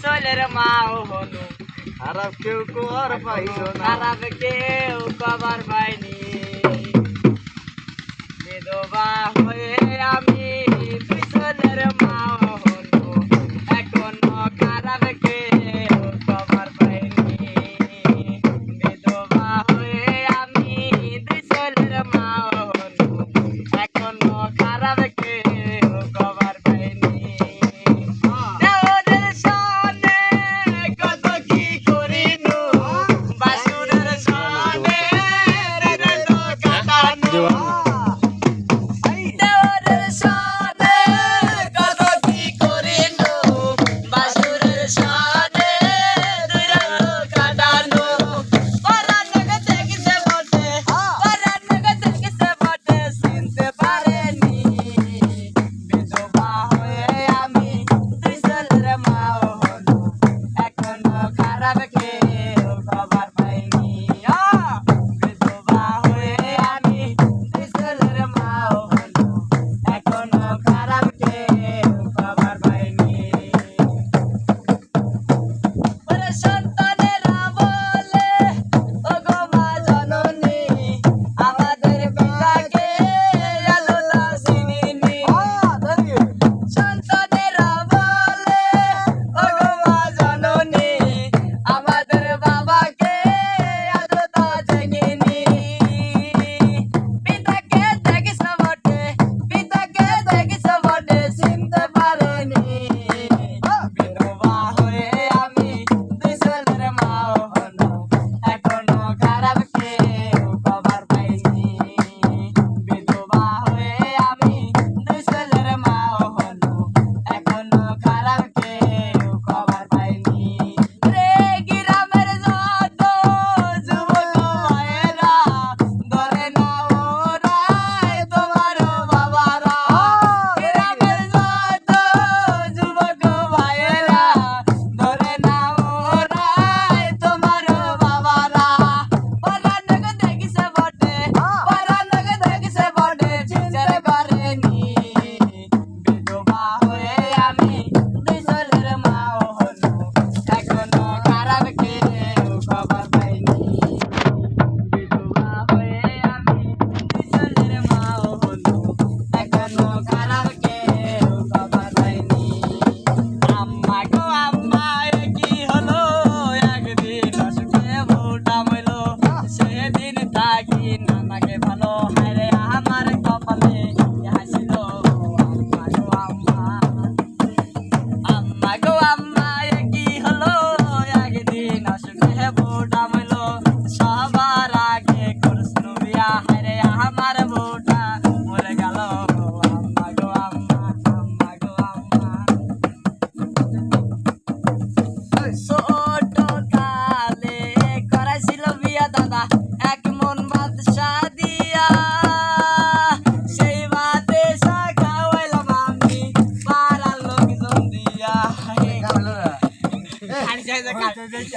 সোলের মাও হনু খারাপ কেউ কর পাইল খারাপ কেউ কবার পাইনি। বিধবা হয়ে আমি পিছনের মা দাদা এক মন বাদশা দিয়া সেই বাদশা খাওয়াইলাম আমি পাড়ার লোকজন দিয়া